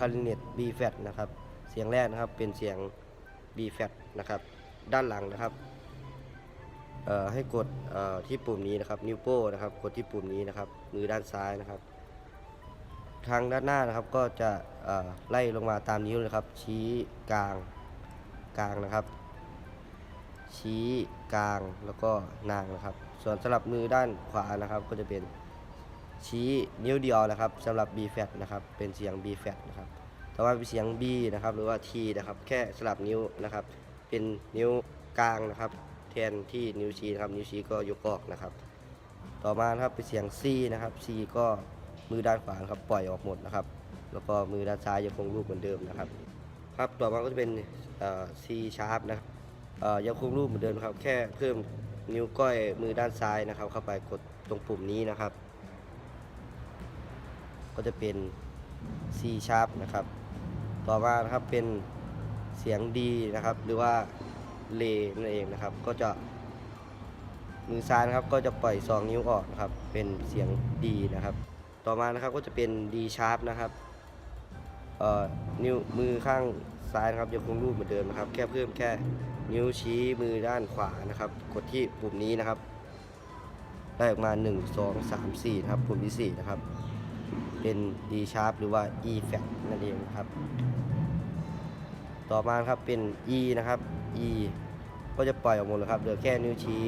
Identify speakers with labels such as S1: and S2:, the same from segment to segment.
S1: คาริเนต B flat นะครับ เสียงแรกนะครับเป็นเสียง B flat นะครับ ด้านหลังนะครับให้กดที่ปุ่มนี้นะครับ นิ้วโป้นะครับ กดที่ปุ่มนี้นะครับ มือด้านซ้ายนะครับ ทางด้านหน้านะครับก็จะไล่ลงมาตามนิ้วเลยครับ ชี้กลางกลางนะครับ ชี้กลางแล้วก็นางนะครับ ส่วนสำหรับมือด้านขวานะครับก็จะเป็น ชี้นิ้วเดียวนะครับสำหรับ B flat นะครับเป็นเสียง B flat นะครับต่อมาเป็นเสียง B นะครับหรือว่า T นะครับแค่สลับนิ้วนะครับ เป็นนิ้วกลางนะครับแทนที่นิ้วชี้นะครับนิ้วชี้ก็ยกออกนะครับ ต่อมานะครับเป็นเสียง C นะครับ C ก็มือด้านขวานะครับปล่อยออกหมดนะครับ แล้วก็มือด้านซ้ายยังคงรูปเหมือนเดิมนะครับ ครับต่อมาก็จะเป็น C sharp นะครับยังคงรูปเหมือนเดิมครับ แค่เพิ่มนิ้วก้อยมือด้านซ้ายนะครับ เข้าไปกดตรงปุ่มนี้นะครับ ก็จะเป็น C sharp นะครับ ต่อมานะครับเป็นเสียง D นะครับ หรือว่าเลนั่นเองนะครับ ก็จะมือซ้ายนะครับก็จะปล่อยสองนิ้วออกนะครับ เป็นเสียง D นะครับ ต่อมานะครับก็จะเป็น D sharp นะครับเอ่อนิ้วมือข้างซ้ายนะครับยังคงรูปเหมือนเดิมนะครับ แค่เพิ่มแค่นิ้วชี้มือด้านขวานะครับ กดที่ปุ่มนี้นะครับ ได้ออกมา 1 2 3 4 นะครับ ปุ่มที่ 4 นะครับ เป็น D sharp หรือว่า E flat นั่นเองครับ ต่อมาครับเป็น E นะครับ E ก็จะปล่อยออกหมดเลยครับเหลือแค่นิ้วชี้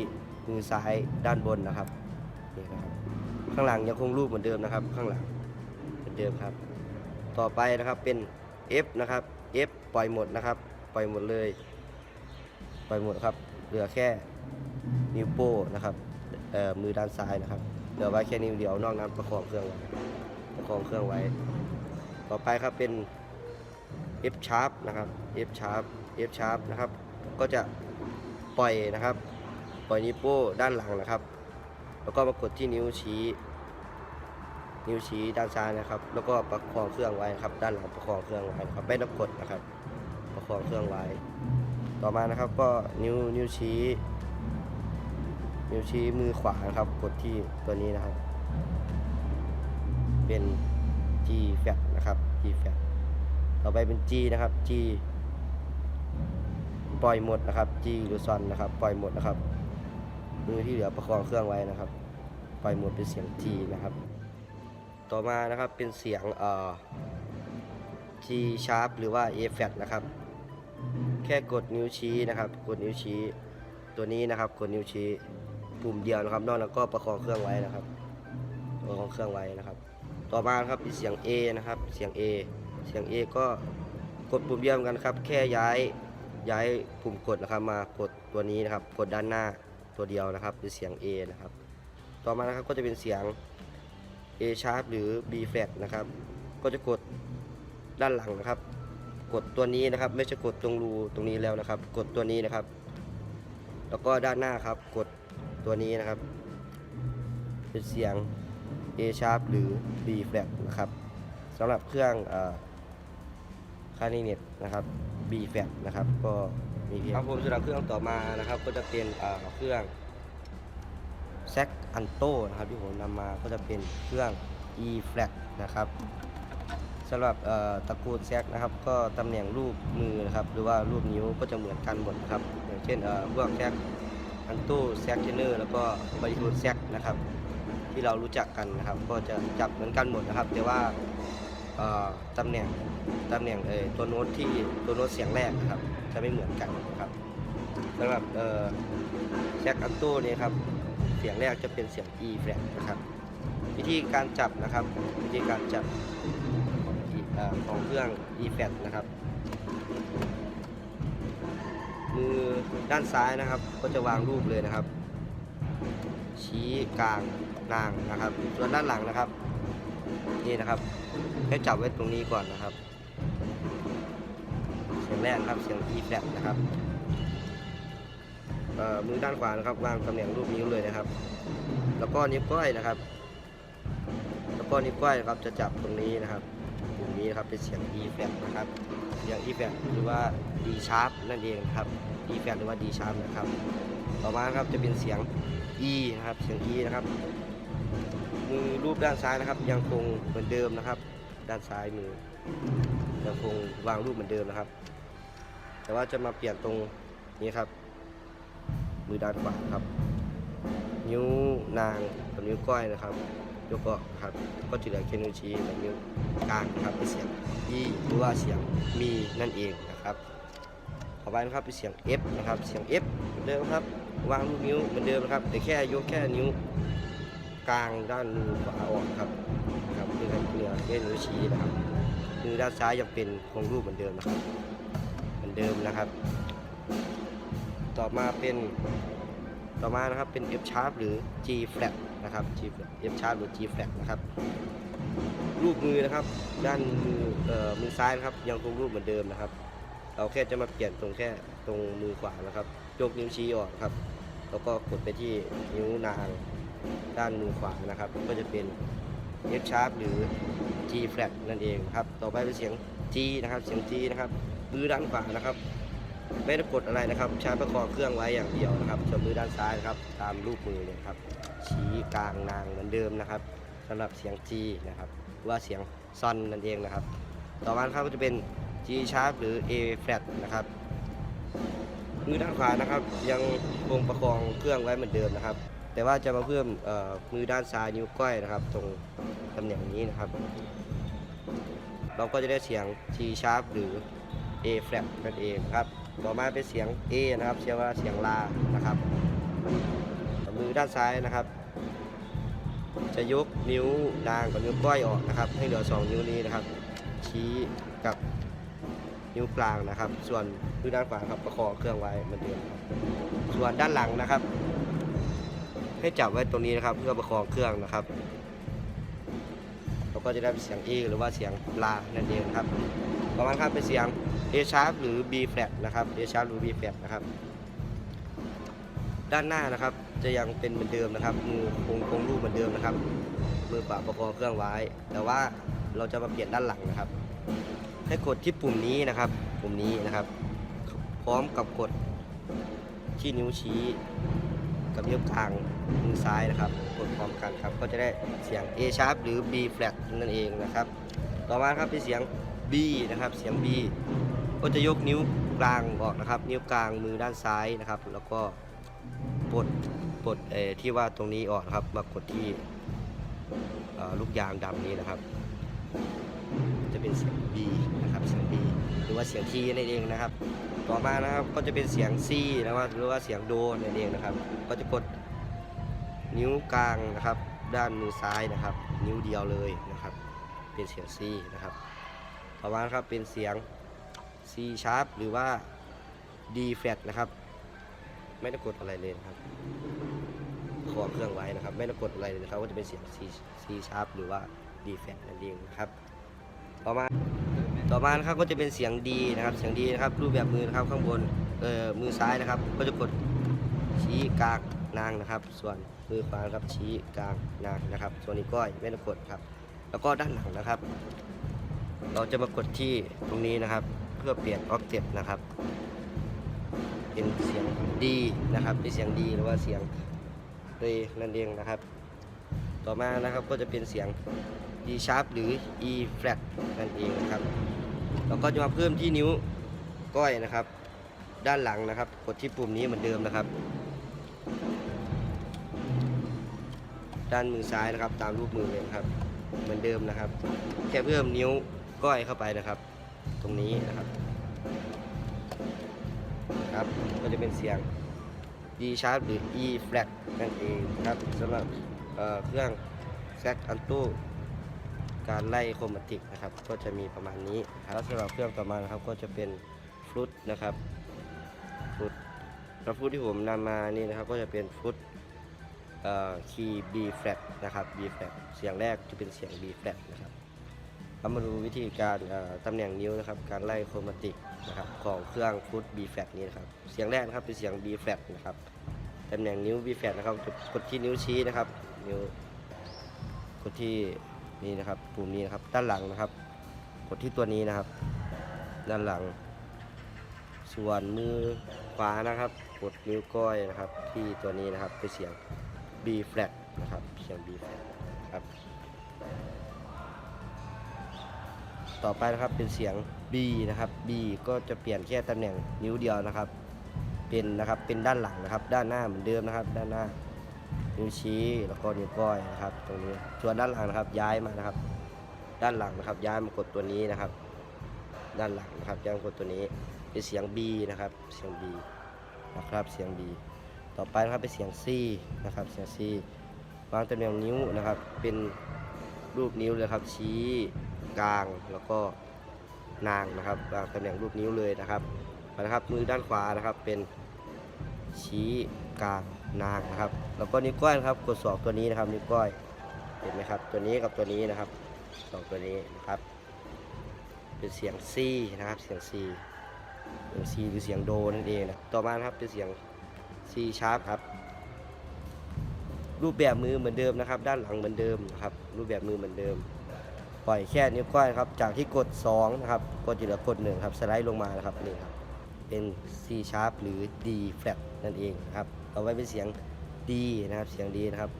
S1: มือซ้ายด้านบนนะครับนี่นะครับ ข้างหลังยังคงรูปเหมือนเดิมนะครับ ข้างหลังเหมือนเดิมครับ ต่อไปนะครับเป็น F นะครับ F ปล่อยหมดนะครับ ปล่อยหมดเลย ปล่อยหมดครับ เหลือแค่นิ้วโป้นะครับเอ่อมือด้านซ้ายนะครับ เหลือไว้แค่นิ้วเดียวนอกนั้นประคองเครื่องไว้ ประคองเครื่องไว้ ต่อไปครับเป็น F sharp นะครับ F sharp F sharp นะครับ ก็จะปล่อยนะครับ ปล่อยนิ้วโป้ด้านหลังนะครับ แล้วก็มากดที่นิ้วชี้ นิ้วชี้ด้านซ้ายนะครับ แล้วก็ประคองเครื่องไว้ครับ ด้านหลังประคองเครื่องไว้นะครับไม่ต้องกดนะครับ ประคองเครื่องไว้ ต่อมานะครับก็นิ้วนิ้วชี้ นิ้วชี้มือขวานะครับ กดที่ตัวนี้นะครับ เป็น G flat นะครับ G flat ต่อไปเป็น G นะครับ G ปล่อยหมดนะครับ G หรือซอนนะครับ ปล่อยหมดนะครับมือที่เหลือประคองเครื่องไว้นะครับ ปล่อยหมดเป็นเสียง G นะครับ ต่อมานะครับเป็นเสียงเอ่อ G sharp หรือว่า A flat นะครับ แค่กดนิ้วชี้นะครับ กดนิ้วชี้ ตัวนี้นะครับ กดนิ้วชี้ปุ่มเดียวนะครับ นอกนั้นก็ประคองเครื่องไว้นะครับประคองเครื่องไว้นะครับ ต่อมาครับเป็นเสียง A นะครับ เสียง A เสียง A ก็กดปุ่มเดียวกันครับ แค่ย้ายย้ายปุ่มกดนะครับมากดตัวนี้นะครับ กดด้านหน้าตัวเดียวนะครับเป็นเสียง A นะครับ ต่อมานะครับก็จะเป็นเสียง A sharp หรือ B flat นะครับ ก็จะกดด้านหลังนะครับ กดตัวนี้นะครับ ไม่ใช่กดตรงรูตรงนี้แล้วนะครับ กดตัวนี้นะครับ แล้วก็ด้านหน้าครับ กดตัวนี้นะครับ เป็นเสียง A sharp หรือ B flat นะครับสำหรับเครื่องคานิเนตนะครับ B flat นะครับ ก็มีเพียงครับผมสำหรับเครื่องต่อมานะครับ ก็จะเป็นเอ่อเครื่องแซกอันโตนะครับที่ผมนำมาก็จะเป็นเครื่อง E flat นะครับสำหรับเอ่อตระกูลแซกนะครับก็ตำแหน่งรูปมือนะครับหรือว่ารูปนิ้วก็จะเหมือนกันหมดนะครับอย่างเช่นเอ่อพวกแซกอันโตแซกเทนเนอร์แล้วก็บริทูดแซกนะครับ ที่เรารู้จักกันนะครับ ก็จะจับเหมือนกันหมดนะครับ แต่ว่าตำแหน่งตำแหน่งเออตัวโน้ตที่ตัวโน้ตเสียงแรกนะครับ จะไม่เหมือนกันนะครับสำหรับแซกอันโตเนี่ครับเสียงแรกจะเป็นเสียง E flat นะครับ วิธีการจับนะครับ วิธีการจับของอของเครื่อง E flat นะครับ มือด้านซ้ายนะครับ ก็จะวางรูปเลยนะครับ ชี้กลาง นางนะครับ ส่วนด้านหลังนะครับ นี่นะครับให้จับไว้ตรงนี้ก่อนนะครับ เสียงแรกนะครับเสียง E flat นะครับมือด้านขวานะครับวางตำแหน่งรูปนิ้วเลยนะครับ แล้วก็นิ้วก้อยนะครับ แล้วก็นิ้วก้อยนะครับจะจับตรงนี้นะครับตรงนี้นะครับเป็นเสียง E flat นะครับเสียง E flat หรือว่า D sharp นั่นเองครับ E flat หรือว่า D sharp นะครับ ต่อมาครับจะเป็นเสียง E นะครับเสียง E นะครับ มือรูปด้านซ้ายนะครับ ยังคงเหมือนเดิมนะครับ ด้านซ้ายมือยังคงวางรูปเหมือนเดิมนะครับ แต่ว่าจะมาเปลี่ยนตรงนี้ครับ มือด้านขวาครับ นิ้วนางกับนิ้วก้อยนะครับยกออกครับ ก็จะเหลือแค่นิ้วชี้และนิ้วกลางนะครับเป็นเสียงอีหรือว่าเสียงมีนั่นเองนะครับต่อไปนะครับเป็นเสียง F นะครับ เสียง F เหมือนเดิมครับ วางลูกนิ้วเหมือนเดิมนะครับ แต่แค่ยกแค่นิ้ว กลางด้านมือขวาออกครับครับเพื่อให้เหลือแค่นิ้วชี้นะครับมือด้านซ้ายยังเป็นคงรูปเหมือนเดิมนะครับ เหมือนเดิมนะครับ ต่อมาเป็นต่อมานะครับเป็น F sharp หรือ G flat นะครับ G flat F sharp หรือ G flat นะครับ รูปมือนะครับ ด้านมือเอ่อมือซ้ายนะครับ ยังคงรูปเหมือนเดิมนะครับ เราแค่จะมาเปลี่ยนตรงแค่ตรงมือขวานะครับยกนิ้วชี้ออกครับ แล้วก็กดไปที่นิ้วนาง ด้านมือขวานะครับ ก็จะเป็น F sharp หรือ G flat นั่นเองครับ ต่อไปเป็นเสียง G นะครับ เสียง G นะครับ มือด้านขวานะครับ ไม่ได้กดอะไรนะครับ ใช้ประคองเครื่องไว้อย่างเดียวนะครับส่วนมือด้านซ้ายนะครับ ตามรูปมือเลยครับ ชี้กลางนางเหมือนเดิมนะครับสำหรับเสียง G นะครับ ว่าเสียงซอนนั่นเองนะครับ ต่อมาครับก็จะเป็น G sharp หรือ A flat นะครับมือด้านขวานะครับ ยังคงประคองเครื่องไว้เหมือนเดิมนะครับ แต่ว่าจะมาเพิ่มมือด้านซ้ายนิ้วก้อยนะครับ ตรงตำแหน่งนี้นะครับ เราก็จะได้เสียง G sharp หรือ A flat นั่นเองครับ ต่อมาเป็นเสียง A นะครับเชื่อว่าเสียงลานะครับ มือด้านซ้ายนะครับ จะยกนิ้วนางกับนิ้วก้อยออกนะครับ ให้เหลือสองนิ้วนี้นะครับ ชี้กับนิ้วกลางนะครับ ส่วนมือด้านขวาครับประคองเครื่องไว้เหมือนเดิมส่วนด้านหลังนะครับ ให้จับไว้ตรงนี้นะครับ เพื่อประคองเครื่องนะครับเราก็จะได้เป็นเสียง E หรือว่าเสียงลานั่นเองครับประมาณครับเป็นเสียง A sharp หรือ B flat นะครับ A sharp หรือ B flat นะครับด้านหน้านะครับจะยังเป็นเหมือนเดิมนะครับมือคงคงรูปเหมือนเดิมนะครับมือขวาประคองเครื่องไว้ แต่ว่าเราจะมาเปลี่ยนด้านหลังนะครับ ให้กดที่ปุ่มนี้นะครับ ปุ่มนี้นะครับ พร้อมกับกดที่นิ้วชี้ กับนิ้วกลางมือซ้ายนะครับกดพร้อมกันครับ ก็จะได้เสียง A sharp หรือ B flat นั่นเองนะครับ ต่อมาครับเป็นเสียง B นะครับ เสียง B ก็จะยกนิ้วกลางออกนะครับ นิ้วกลางมือด้านซ้ายนะครับ แล้วก็ปลดปลดเอที่ว่าตรงนี้ออกนะครับ มากดที่ลูกยางดำนี้นะครับ จะเป็นเสียง B นะครับ เสียง B หรือว่าเสียง T นั่นเองนะครับ ต่อมานะครับก็จะเป็นเสียง C นะครับหรือว่าเสียงโดนั่นเองนะครับ ก็จะกดนิ้วกลางนะครับ ด้านมือซ้ายนะครับ นิ้วเดียวเลยนะครับ เป็นเสียง C นะครับ ต่อมาครับเป็นเสียง C sharp หรือว่า D flat นะครับ ไม่ได้กดอะไรเลยนะครับขอเครื่องไว้นะครับ ไม่ได้กดอะไรเลยนะครับ ก็จะเป็นเสียง C C sharp หรือว่า D flat นั่นเองนะครับ ต่อมานะครับก็จะเป็นเสียงดีนะครับ เสียงดีนะครับรูปแบบมือนะครับข้างบนเอ่อมือซ้ายนะครับ ก็จะกดชี้กลางนางนะครับ ส่วนมือขวานครับชี้กลางนางนะครับ ส่วนนี้ก้อยไม่ต้องกดครับ แล้วก็ด้านหลังนะครับ เราจะมากดที่ตรงนี้นะครับ เพื่อเปลี่ยนออกเทปนะครับ เป็นเสียงดีนะครับเป็นเสียงดีหรือว่าเสียงเรนั่นเองนะครับ ต่อมานะครับก็จะเป็นเสียง D sharp หรือ E flat นั่นเองนะครับ แล้วก็จะมาเพิ่มที่นิ้วก้อยนะครับ ด้านหลังนะครับ กดที่ปุ่มนี้เหมือนเดิมนะครับ ด้านมือซ้ายนะครับ ตามรูปมือเลยครับ เหมือนเดิมนะครับ แค่เพิ่มนิ้วก้อยเข้าไปนะครับ ตรงนี้นะครับครับก็จะเป็นเสียง D sharp หรือ E flat นั่นเองครับสำหรับเเครื่องแซกอันตู้ การไล่โครมาติกนะครับ ก็จะมีประมาณนี้ครับแล้วสำหรับเครื่องต่อมานะครับ ก็จะเป็นฟลุตนะครับฟลุตแล้วฟลุตที่ผมนำมานี่นะครับ ก็จะเป็นฟลุตคีย์ B flat นะครับ B flat เสียงแรกจะเป็นเสียง B flat นะครับเรามาดูวิธีการตำแหน่งนิ้วนะครับ การไล่โครมาติกนะครับของเครื่องฟลุต B flat นี้นะครับ เสียงแรกนะครับเป็นเสียง B flat นะครับตำแหน่งนิ้ว B flat นะครับกดที่นิ้วชี้นะครับ นิ้วกดที่ นี่นะครับปุ่มนี้นะครับด้านหลังนะครับ กดที่ตัวนี้นะครับ ด้านหลัง ส่วนมือขวานะครับ กดนิ้วก้อยนะครับ ที่ตัวนี้นะครับเป็นเสียง B flat นะครับเสียง B flat ครับต่อไปนะครับเป็นเสียง B นะครับ B ก็จะเปลี่ยนแค่ตำแหน่งนิ้วเดียวนะครับ เป็นนะครับเป็นด้านหลังนะครับ ด้านหน้าเหมือนเดิมนะครับ ด้านหน้า นิ้วชี้แล้วก็นิ้วก้อยนะครับ ตรงนี้ส่วนด้านหลังนะครับย้ายมานะครับ ด้านหลังนะครับ ย้ายมากดตัวนี้นะครับ ด้านหลังนะครับย้ายมากดตัวนี้เป็นเสียง B นะครับเสียง B นะครับเสียง B ต่อไปนะครับเป็นเสียง C นะครับเสียง C วางตำแหน่งนิ้วนะครับ เป็นรูปนิ้วเลยครับ ชี้กลางแล้วก็นางนะครับวางตำแหน่งรูปนิ้วเลยนะครับนะครับมือด้านขวานะครับเป็นชี้ กลางนางนะครับ แล้วก็นิ้วก้อยนะครับกดสองตัวนี้นะครับนิ้วก้อยเห็นไหมครับ ตัวนี้กับตัวนี้นะครับสองตัวนี้นะครับ เป็นเสียง C นะครับเสียง C เสียง C หรือเสียงโดนั่นเองนะต่อมาครับเป็นเสียง C sharp ครับ รูปแบบมือเหมือนเดิมนะครับ ด้านหลังเหมือนเดิมนะครับ รูปแบบมือเหมือนเดิม ปล่อยแค่นิ้วก้อยครับ จากที่กด2นะครับก็จะเหลือกด1ครับสไลด์ลงมานะครับนี่ครับเป็น C sharp หรือ D flat นั่นเองนะครับ เอาไว้เป็นเสียง D นะครับ เสียง D นะครับ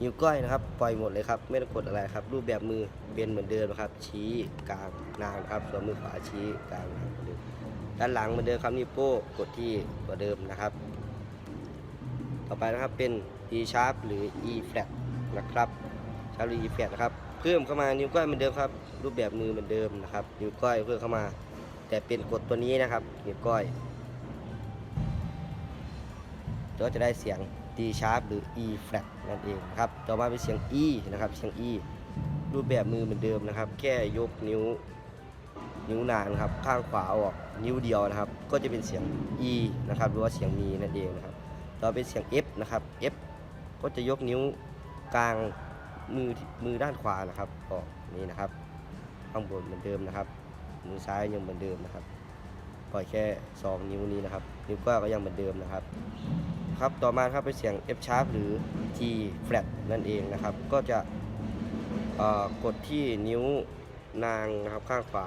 S1: นิ้วก้อยนะครับ ปล่อยหมดเลยครับ ไม่ต้องกดอะไรครับ รูปแบบมือเป็นเหมือนเดิมนะครับ ชี้กลางนางครับ ส่วนมือขวาชี้กลางนางเหมือนเดิมด้านหลังเหมือนเดิมครับนิ้วโป้กดที่ตัวเดิมนะครับ ต่อไปนะครับเป็น D sharp หรือ E flat นะครับ sharp หรือ E flat นะครับเพิ่มเข้ามานิ้วก้อยเหมือนเดิมครับ รูปแบบมือเหมือนเดิมนะครับ นิ้วก้อยเพิ่มเข้ามา แต่เป็นกดตัวนี้นะครับนิ้วก้อย ก็จะได้เสียง D sharp หรือ E flat นั่นเองนะครับต่อมาเป็นเสียง E นะครับเสียง E รูปแบบมือเหมือนเดิมนะครับ แค่ยกนิ้วนิ้วนางนะครับข้างขวาออกนิ้วเดียวนะครับ ก็จะเป็นเสียง E นะครับหรือว่าเสียงมีนั่นเองนะครับต่อเป็นเสียง F นะครับ F ก็จะยกนิ้วกลางมือมือด้านขวานะครับออกนี่นะครับข้างบนเหมือนเดิมนะครับ มือซ้ายยังเหมือนเดิมนะครับ ปล่อยแค่ 2 นิ้วนี้นะครับ นิ้วก้อยก็ยังเหมือนเดิมนะครับ ครับต่อมาครับเป็นเสียง F sharp หรือ G flat นั่นเองนะครับ ก็จะกดที่นิ้วนางนะครับข้างขวา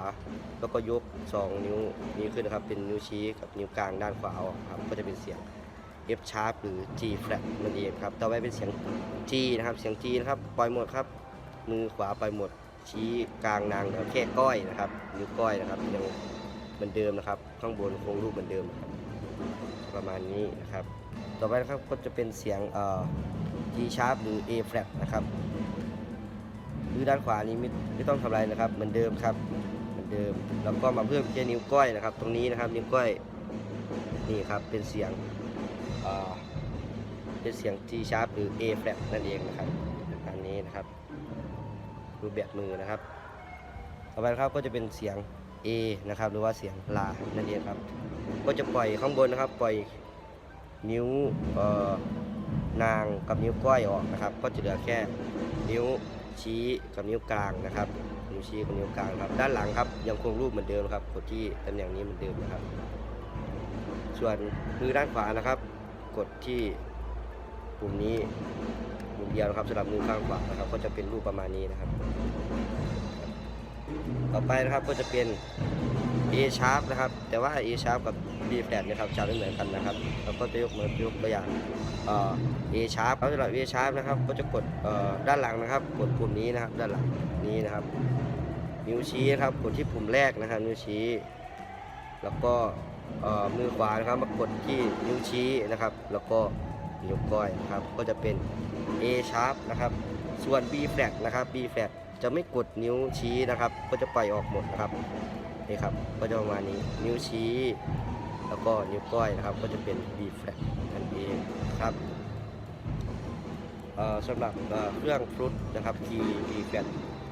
S1: แล้วก็ยก 2 นิ้วนี้ขึ้นนะครับ เป็นนิ้วชี้กับนิ้วกลางด้านขวาออกครับ ก็จะเป็นเสียง F sharp หรือ G flat นั่นเองครับต่อไปเป็นเสียง G นะครับเสียง G นะครับปล่อยหมดครับ มือขวาปล่อยหมดชี้กลางนางแล้วแค่ก้อยนะครับนิ้วก้อยนะครับยังเหมือนเดิมนะครับ ข้างบนคงรูปเหมือนเดิม ประมาณนี้นะครับ ต่อไปนะครับก็จะเป็นเสียงเอ่อ G sharp หรือ A flat นะครับหรือด้านขวานี้ไม่ไม่ต้องทำอะไรนะครับ เหมือนเดิมครับเหมือนเดิมแล้วก็มาเพิ่มแค่นิ้วก้อยนะครับ ตรงนี้นะครับนิ้วก้อยนี่ครับเป็นเสียงเอ่อเป็นเสียง G sharp หรือ A flat นั่นเองนะครับอันนี้นะครับรูปแบบมือนะครับ ต่อไปนะครับก็จะเป็นเสียง A นะครับหรือว่าเสียงลานั่นเองครับ ก็จะปล่อยข้างบนนะครับ ปล่อย นิ้วนางกับนิ้วก้อยออกนะครับ ก็จะเหลือแค่นิ้วชี้กับนิ้วกลางนะครับ นิ้วชี้กับนิ้วกลางครับ ด้านหลังครับยังคงรูปเหมือนเดิมครับกดที่ตำแหน่งนี้เหมือนเดิมนะครับ ส่วนมือด้านขวานะครับ กดที่ปุ่มนี้มุมเดียวนะครับสำหรับมือข้างขวานะครับ ก็จะเป็นรูปประมาณนี้นะครับ ต่อไปนะครับก็จะเป็น A sharp นะครับ แต่ว่า A sharp กับ B flat นะครับจะไม่เหมือนกันนะครับเราก็จะยกมือยกตัวอย่างเอ่อ A sharp แล้วสำหรับ A sharp นะครับ ก็จะกดเอ่อด้านหลังนะครับ กดปุ่มนี้นะครับ ด้านหลังนี้นะครับ นิ้วชี้นะครับ กดที่ปุ่มแรกนะครับ นิ้วชี้ แล้วก็มือขวานะครับมากดที่นิ้วชี้นะครับ แล้วก็นิ้วก้อยนะครับ ก็จะเป็น A sharp นะครับ ส่วน B flat นะครับ B flat จะไม่กดนิ้วชี้นะครับ ก็จะปล่อยออกหมดนะครับนี่ครับ ก็จะประมาณนี้ นิ้วชี้ แล้วก็นิ้วก้อยนะครับก็จะเป็น B flat นั่นเองครับสำหรับเครื่องฟลุตนะครับ T B flat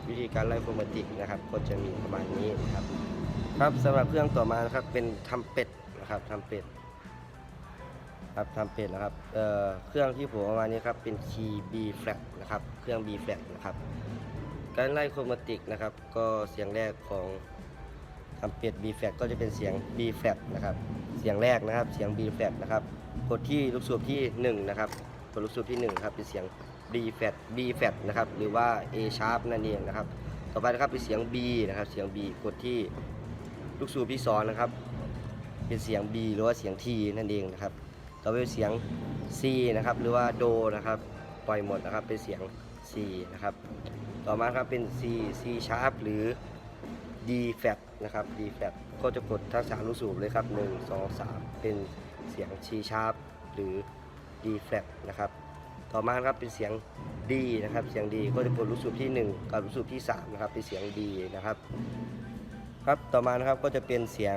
S1: วิธีการไล่โครมาติกนะครับก็จะมีประมาณนี้นะครับครับสำหรับเครื่องต่อมานะครับเป็นทำเป็ดนะครับทำเป็ดครับทำเป็ดนะครับเเครื่องที่ผมเอามานี้ครับเป็น key B flat นะครับเครื่อง B flat นะครับการไล่โครมาติกนะครับก็เสียงแรกของ ทำเป็ด B flat ก็จะเป็นเสียง B flat นะครับ เสียงแรกนะครับ เสียง B flat นะครับ กดที่ลูกสูบที่1นะครับ กดลูกสูบที่1ครับเป็นเสียง B flat B flat นะครับ หรือว่า A sharp นั่นเองนะครับ ต่อไปนะครับเป็นเสียง B นะครับ เสียง B กดที่ลูกสูบที่2นะครับ เป็นเสียง B หรือว่าเสียง T นั่นเองนะครับ ต่อไปเป็นเสียง C นะครับ หรือว่าโดนะครับ ปล่อยหมดนะครับ เป็นเสียง C นะครับ ต่อมาครับเป็น C C sharp หรือ D flat นะครับ D flat ก็จะกดทั้งสามลูกสูบเลยครับ 1 2 3 เป็นเสียง C sharp หรือ D flat นะครับ ต่อมาครับเป็นเสียง D นะครับ เสียง D ก็จะกดลูกสูบที่ 1 กับลูกสูบที่3นะครับเป็นเสียง D นะครับ ครับต่อมานะครับก็จะเป็นเสียง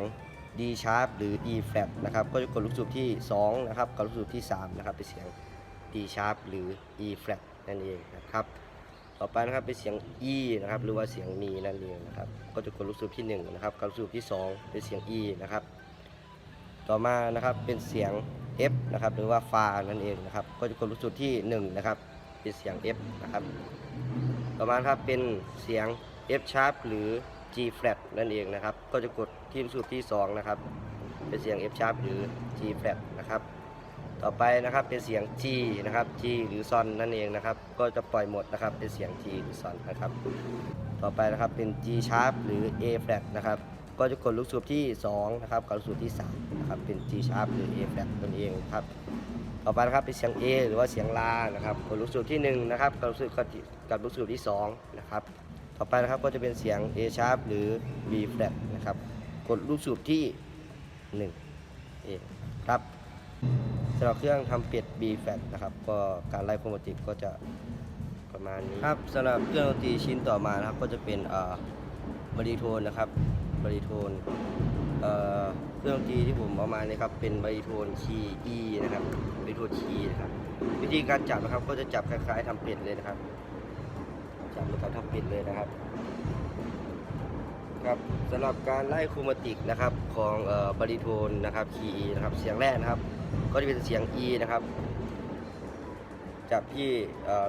S1: D sharp หรือ E flat นะครับก็จะกดลูกสูบที่2นะครับกับลูกสูบที่3นะครับเป็นเสียง D sharp หรือ E flat นั่นเองนะครับ ต่อไปนะครับเป็นเสียง E นะครับหรือว่าเสียงมีนั่นเองนะครับ ก็จะกดลูกสูบที่1นะครับกับลูกสูบที่ 2 เป็นเสียง E นะครับ ต่อมานะครับเป็นเสียง F นะครับหรือว่าฟานั่นเองนะครับ ก็จะกดลูกสูบที่1นะครับเป็นเสียง F นะครับ ต่อมาครับเป็นเสียง F sharp หรือ G flat นั่นเองนะครับ ก็จะกดที่ลูกสูบที่2นะครับเป็นเสียง F sharp หรือ G flat นะครับ ต่อไปนะครับเป็นเสียง G นะครับ G หรือซอนนั่นเองนะครับ ก็จะปล่อยหมดนะครับเป็นเสียง G หรือซอนนะครับ ต่อไปนะครับเป็น G sharp หรือ A flat นะครับ ก็จะกดลูกสูบที่2นะครับกับลูกสูบที่3นะครับเป็น G sharp หรือ A flat นั่นเองครับต่อไปนะครับเป็นเสียง A หรือว่าเสียงลานะครับกดลูกสูบที่1นะครับกับลูกสูบกับลูกสูบที่2นะครับต่อไปนะครับก็จะเป็นเสียง A sharp หรือ B flat นะครับกดลูกสูบที่1เองครับ สำหรับเครื่องทำเป็ด B flat นะครับก็การไล่โครโมติกก็จะประมาณนี้ครับสำหรับเครื่องดนตรีชิ้นต่อมานะครับก็จะเป็นบริโทนนะครับบริโทนเเครื่องดนตรีที่ผมเอามาเนี่ยครับเป็นบริโทนคีย์ E นะครับบริโทนคีย์นะครับวิธีการจับนะครับก็จะจับคล้ายๆทำเป็ดเลยนะครับจับเหมือนการทำเป็ดเลยนะครับ ครับสำหรับการไล่ครโมติกนะครับของบริโทนนะครับคีย์ E นะครับเสียงแรกนะครับ ก็จะเป็นเสียง E นะครับจับที่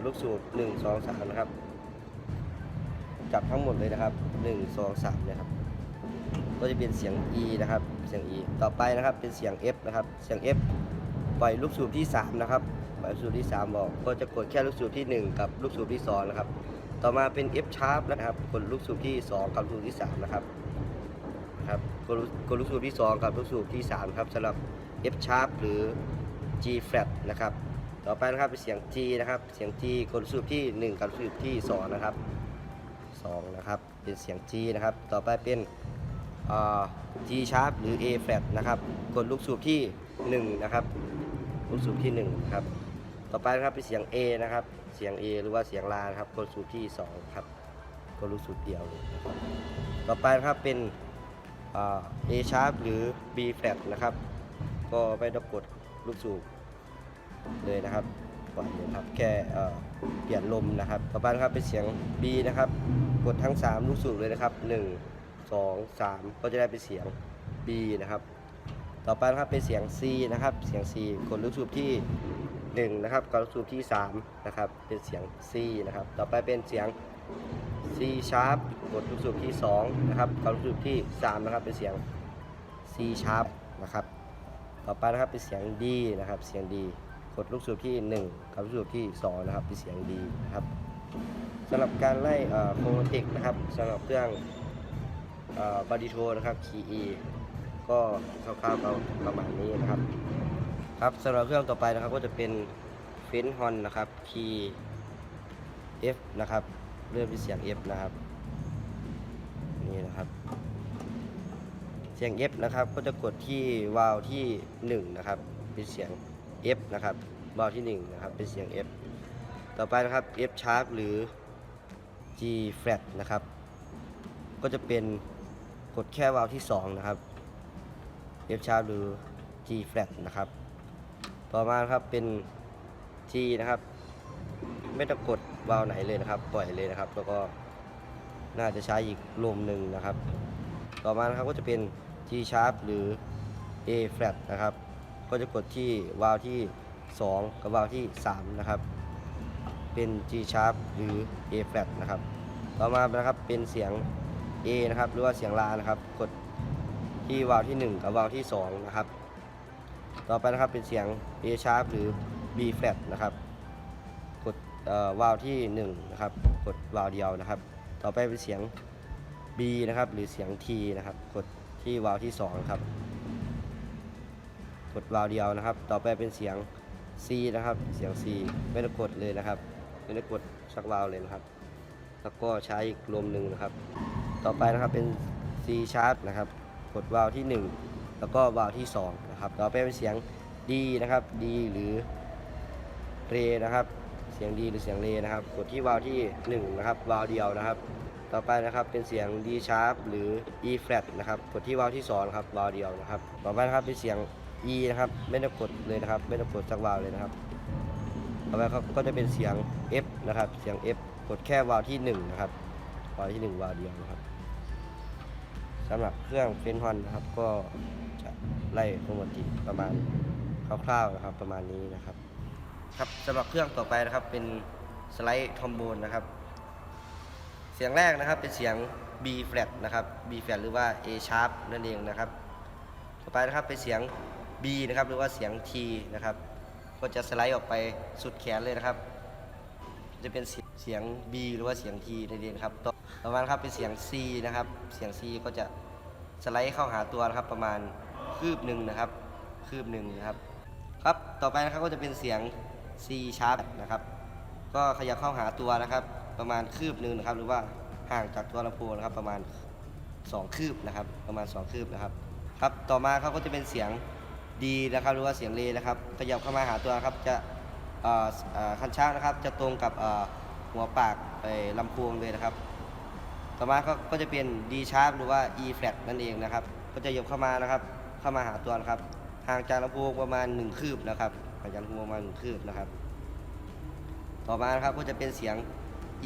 S1: ลูกสูบ1 2 3นะครับ จับทั้งหมดเลยนะครับ 1 2 3นะครับ ก็จะเป็นเสียง E นะครับ เสียง E ต่อไปนะครับเป็นเสียง F นะครับ เสียง F ปล่อยลูกสูบที่ 3 นะครับ ปล่อยลูกสูบที่3บอก ก็จะกดแค่ลูกสูบที่ 1 กับลูกสูบที่ 2 นะครับ ต่อมาเป็น F sharp นะครับกดลูกสูบที่ 2 กับลูกสูบที่ 3 นะครับครับกดลูกดลูกสูบที่ 2 กับลูกสูบที่ 3 ครับสำหรับ F sharp หรือ G flat นะครับ ต่อไปนะครับเป็นเสียง G นะครับ เสียง G กดลูกสูบที่ 1 กับลูกสูบที่ 2 นะครับ 2 นะครับ เป็นเสียง G นะครับ ต่อไปเป็น G sharp หรือ A flat นะครับ กดลูกสูบที่ 1 นะครับ ลูกสูบที่1ครับ ต่อไปนะครับเป็นเสียง A นะครับ เสียง A หรือว่าเสียงลานะครับกดสูบที่ 2 ครับกดลูกสูบเดียวเลยนะครับต่อไปนะครับเป็นอ่า A sharp หรือ B flat นะครับ ก็ไม่ต้องกดลูกสูบเลยนะครับปล่อยเลยครับแค่เอ่อเปลี่ยนลมนะครับ ต่อไปนะครับเป็นเสียง B นะครับ กดทั้ง 3 ลูกสูบเลยนะครับ 1 2 3 ก็จะได้เป็นเสียง B นะครับ ต่อไปนะครับเป็นเสียง C นะครับ เสียง C กดลูกสูบที่ 1นะครับกับลูกสูบที่3นะครับเป็นเสียง C นะครับต่อไปเป็นเสียง C sharp กดลูกสูบที่2นะครับกับลูกสูบที่3นะครับเป็นเสียง C sharp นะครับต่อไปนะครับเป็นเสียง D นะครับเสียง D กดลูกสูบที่ 1 กับลูกสูบที่2นะครับเป็นเสียง D นะครับสำหรับการไล่โครติกนะครับสำหรับเครื่องบอดี้โทนะครับคี E ก็คร่าวๆก็ประมาณนี้นะครับ ครับสำหรับเครื่องต่อไปนะครับก็จะเป็นเฟนฮอนนะครับคีย์ F นะครับ เริ่มที่เสียง F นะครับ นี่นะครับ เสียง F นะครับก็จะกดที่วาล์วที่1นะครับเป็นเสียง F นะครับวาล์วที่1นะครับเป็นเสียง F ต่อไปนะครับ F sharp หรือ G flat นะครับ ก็จะเป็นกดแค่วาล์วที่2นะครับ F sharp หรือ G flat นะครับ ต่อมาครับเป็น G นะครับ ไม่ต้องกดวาล์วไหนเลยนะครับ ปล่อยเลยนะครับ แล้วก็น่าจะใช้อีกลมหนึ่งนะครับ ต่อมานะครับก็จะเป็น G sharp หรือ A flat นะครับ ก็จะกดที่วาล์วที่ 2 กับวาล์วที่ 3 นะครับ เป็น G sharp หรือ A flat นะครับ ต่อมานะครับเป็นเสียง A นะครับ หรือว่าเสียงลานะครับ กดที่วาล์วที่ 1 กับวาล์วที่ 2 นะครับ ต่อไปนะครับเป็นเสียง A sharp หรือ B flat นะครับ กดวาล์วที่1นะครับ กดวาล์วเดียวนะครับ ต่อไปเป็นเสียง B นะครับ หรือเสียง T นะครับ กดที่วาล์วที่2ครับ กดวาล์วเดียวนะครับ ต่อไปเป็นเสียง C นะครับ เสียง C ไม่ต้องกดเลยนะครับ ไม่ได้กดสักวาล์วเลยนะครับ แล้วก็ใช้อีกลมหนึ่งนะครับ ต่อไปนะครับเป็น C sharp นะครับ กดวาล์วที่ 1 แล้วก็วาล์วที่2นะครับต่อไปเป็นเสียง D นะครับ D หรือเรนะครับเสียง D หรือเสียงเรนะครับ กดที่วาล์วที่1นะครับวาล์วเดียวนะครับ ต่อไปนะครับเป็นเสียง D sharp หรือ E flat นะครับกดที่วาล์วที่2ครับวาล์วเดียวนะครับ ต่อไปนะครับเป็นเสียง E นะครับไม่ต้องกดเลยนะครับ ไม่ต้องกดสักวาล์วเลยนะครับต่อไปครับก็จะเป็นเสียง F นะครับเสียง F กดแค่วาล์วที่1นะครับวาล์วที่ 1วาล์วเดียวนะครับสำหรับเครื่องเฟนฮอนนะครับก็ จะไล่ปกติประมาณคร่าวๆนะครับประมาณนี้นะครับครับสำหรับเครื่องต่อไปนะครับเป็นสไลด์ทอมโบนนะครับ เสียงแรกนะครับเป็นเสียง B flat นะครับ B flat หรือว่า A sharp นั่นเองนะครับ ต่อไปนะครับเป็นเสียง B นะครับหรือว่าเสียง T นะครับก็จะสไลด์ออกไปสุดแขนเลยนะครับ จะเป็นเสียง B หรือว่าเสียง T นั่นเองครับต่อมานะครับเป็นเสียง C นะครับเสียง C ก็จะสไลด์เข้าหาตัวนะครับประมาณ คืบหนึ่งนะครับ คืบหนึ่งนะครับ ครับต่อไปนะครับก็จะเป็นเสียง C sharp นะครับ ก็ขยับเข้าหาตัวนะครับ ประมาณคืบหนึ่งนะครับ หรือว่าห่างจากตัวลำโพงนะครับ ประมาณ 2 คืบนะครับ ประมาณ 2 คืบนะครับ ครับต่อมาครับก็จะเป็นเสียง D นะครับ หรือว่าเสียงเลนะครับ ขยับเข้ามาหาตัวครับจะคันช้างนะครับ จะตรงกับหัวปากไปลำโพงเลยนะครับ ต่อมาก็ก็จะเป็น D sharp หรือว่า E flat นั่นเองนะครับ ก็จะยกเข้ามานะครับ เข้ามาหาตัวนะครับ ห่างจากลำโพงประมาณ 1 คืบนะครับห่างจากลำโพงประมาณ1คืบนะครับ ต่อมานะครับก็จะเป็นเสียง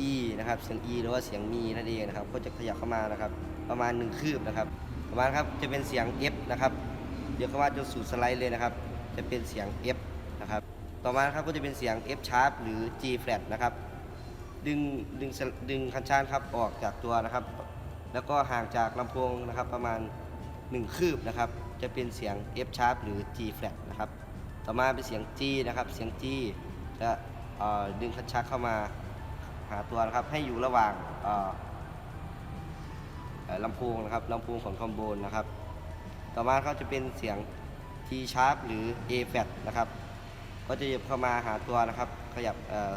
S1: E นะครับ เสียง E หรือว่าเสียงมีนั่นเองนะครับ ก็จะขยับเข้ามานะครับ ประมาณ 1 คืบนะครับ ต่อมาครับจะเป็นเสียง F นะครับ เดี๋ยวเข้ามาจนสู่สไลด์เลยนะครับ จะเป็นเสียง F นะครับ ต่อมาครับก็จะเป็นเสียง F sharp หรือ G flat นะครับ ดึงดึงดึงคันชานครับออกจากตัวนะครับ แล้วก็ห่างจากลำโพงนะครับประมาณ 1 คืบนะครับ จะเป็นเสียง F sharp หรือ G flat นะครับ ต่อมาเป็นเสียง G นะครับ เสียง G จะดึงคันชักเข้ามาหาตัวนะครับ ให้อยู่ระหว่างลำโพงนะครับลำโพงของคอมโบนนะครับ ต่อมาเขาจะเป็นเสียง T sharp หรือ A flat นะครับ ก็จะหยิบเข้ามาหาตัวนะครับ ขยับ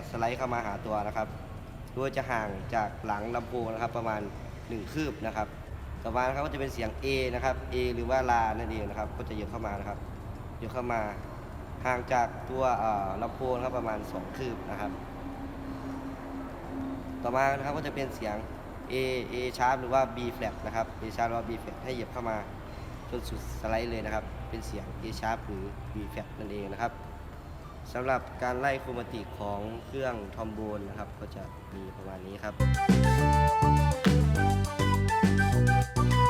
S1: สไลด์เข้ามาหาตัวนะครับ โดยจะห่างจากหลังลำโพงนะครับประมาณ 1 คืบนะครับ ต่อมานะครับก็จะเป็นเสียง A นะครับ A หรือว่าลานั่นเองนะครับ ก็จะหยิบเข้ามานะครับหยิบเข้ามาห่างจากตัวลำโพงครับประมาณ 2 คืบนะครับ ต่อมานะครับก็จะเป็นเสียง A A sharp หรือว่า B flat นะครับ A sharp หรือว่า B flat ให้เหยียบเข้ามาจนสุดสไลด์เลยนะครับ เป็นเสียง A sharp หรือ B flat นั่นเองนะครับสำหรับการไล่โครมาติกของเครื่องทอมโบนนะครับ ก็จะมีประมาณนี้ครับ Bye.